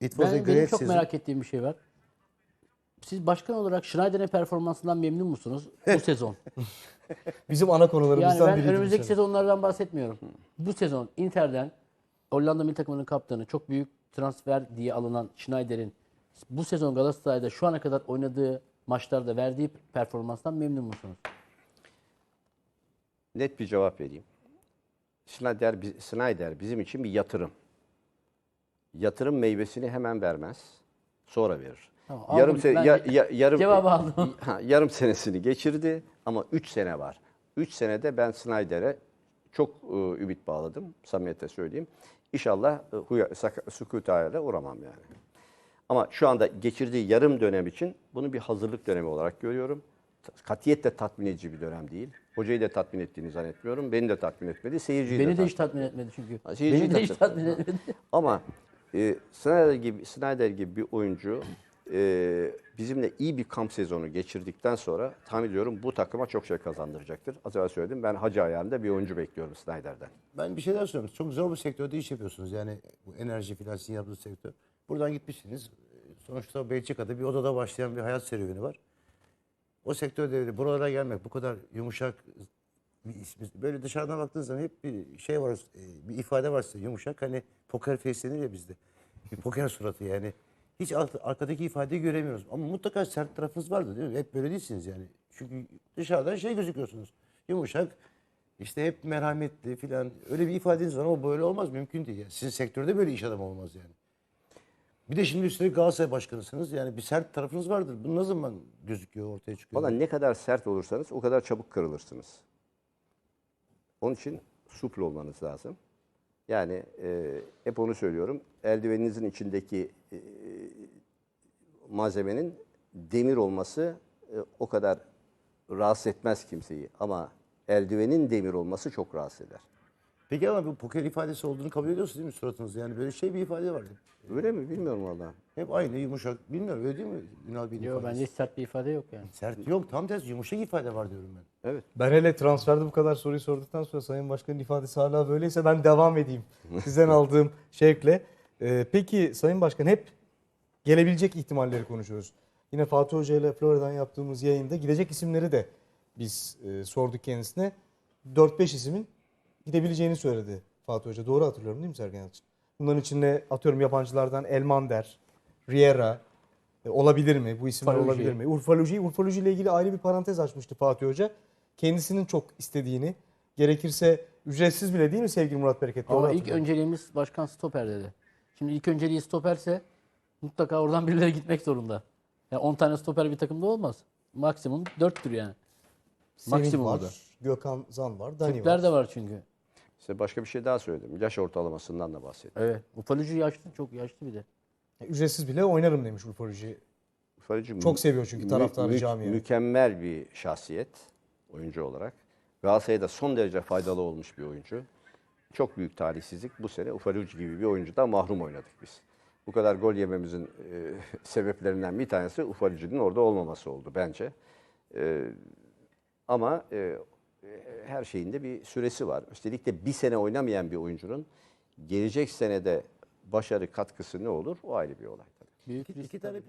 It was a Ben, benim great çok season. merak ettiğim bir şey var. Siz başkan olarak Schneider'in performansından memnun musunuz bu sezon? Bizim ana konularımızdan Yani ben önümüzdeki sezonlardan bahsetmiyorum. Bu sezon Inter'den Hollanda milli takımının kaptanı çok büyük transfer diye alınan Schneider'in bu sezon Galatasaray'da şu ana kadar oynadığı maçlarda verdiği performanstan memnun musunuz? Net bir cevap vereyim. Schneider, Schneider bizim için bir yatırım. Yatırım meyvesini hemen vermez. Sonra verir. Tamam, yarım aldım. se- Ben ya- de- ya- yarım cevabı aldım. Ha, yarım senesini geçirdi ama 3 sene var. 3 senede ben Snyder'e çok e, ümit bağladım. Samimiyetle söyleyeyim. İnşallah e, huya, sak- sükût hayale uğramam yani. Ama şu anda geçirdiği yarım dönem için bunu bir hazırlık dönemi olarak görüyorum. Katiyetle tatmin edici bir dönem değil. Hocayı da tatmin ettiğini zannetmiyorum. Beni de tatmin etmedi. Seyirciyi Beni de tatmin hiç tatmin etmedi çünkü. Ha, Beni de hiç tatmin etmedi. ama e, Snyder gibi Snyder gibi bir oyuncu e, bizimle iyi bir kamp sezonu geçirdikten sonra tahmin ediyorum bu takıma çok şey kazandıracaktır. Az evvel söyledim ben hacı ayağında bir oyuncu bekliyorum Snyder'den. Ben bir şeyler söylüyorum. Çok zor bir sektörde iş yapıyorsunuz. Yani bu enerji filan sizin yaptığınız sektör. Buradan gitmişsiniz. Sonuçta Belçika'da bir odada başlayan bir hayat serüveni var. O sektörde buralara gelmek bu kadar yumuşak Böyle dışarıdan baktığınız zaman hep bir şey var, e, bir ifade var size yumuşak. Hani poker face denir ya bizde. Bir poker suratı yani. Hiç arkadaki ifadeyi göremiyoruz. Ama mutlaka sert tarafınız vardı değil mi? Hep böyle değilsiniz yani. Çünkü dışarıdan şey gözüküyorsunuz. Yumuşak, işte hep merhametli filan. Öyle bir ifadeniz var ama böyle olmaz. Mümkün değil. Yani. Sizin sektörde böyle iş adamı olmaz yani. Bir de şimdi üstelik Galatasaray başkanısınız. Yani bir sert tarafınız vardır. Bu ne zaman gözüküyor, ortaya çıkıyor? Valla ne kadar sert olursanız o kadar çabuk kırılırsınız. Onun için supl olmanız lazım. Yani e, hep onu söylüyorum. Eldiveninizin içindeki e, malzemenin demir olması e, o kadar rahatsız etmez kimseyi. Ama eldivenin demir olması çok rahatsız eder. Peki ama bu poker ifadesi olduğunu kabul ediyorsunuz değil mi suratınızda? Yani böyle şey bir ifade vardı. Öyle mi? Bilmiyorum valla. Hep aynı yumuşak. Bilmiyorum öyle değil mi Ünal Bey'in Yok ifadesi? bence hiç sert bir ifade yok yani. Sert yok tam tersi yumuşak ifade var diyorum ben. Evet. Ben hele transferde bu kadar soruyu sorduktan sonra Sayın Başkan'ın ifadesi hala böyleyse ben devam edeyim. Sizden aldığım şevkle. Ee, peki Sayın Başkan hep gelebilecek ihtimalleri konuşuyoruz. Yine Fatih Hoca ile Florya'dan yaptığımız yayında gidecek isimleri de biz e, sorduk kendisine. 4-5 ismin gidebileceğini söyledi Fatih Hoca. Doğru hatırlıyorum değil mi Sergen Yalçın? Bunların içinde atıyorum yabancılardan Elmander, Riera e, olabilir mi? Bu isimler Faluji. olabilir mi? Urfaluji, Urfaluji ile ilgili ayrı bir parantez açmıştı Fatih Hoca. Kendisinin çok istediğini, gerekirse ücretsiz bile değil mi sevgili Murat Bereket? Doğru Ama ilk önceliğimiz başkan stoper dedi. Şimdi ilk önceliği stoperse mutlaka oradan birileri gitmek zorunda. Yani 10 tane stoper bir takımda olmaz. Maksimum 4'tür yani. Semih maksimum var, o da. Gökhan Zan var, Dani Türkler var. de var çünkü. Size başka bir şey daha söyledim. Yaş ortalamasından da bahsettim. Evet. Ufalucu yaşlı, çok yaşlı bir de. Ücretsiz bile oynarım demiş Urfaluji. Faracığım, Çok seviyor çünkü taraftarı mü- camiayı. Mükemmel bir şahsiyet oyuncu olarak. Galatasaray'da son derece faydalı olmuş bir oyuncu. Çok büyük talihsizlik. Bu sene Ufalucu gibi bir oyuncudan mahrum oynadık biz. Bu kadar gol yememizin e, sebeplerinden bir tanesi Ufalucu'nun orada olmaması oldu bence. E, ama e, her şeyin de bir süresi var. Üstelik de bir sene oynamayan bir oyuncunun gelecek senede başarı katkısı ne olur? O ayrı bir olay. tabii. Büyük İki, iki tane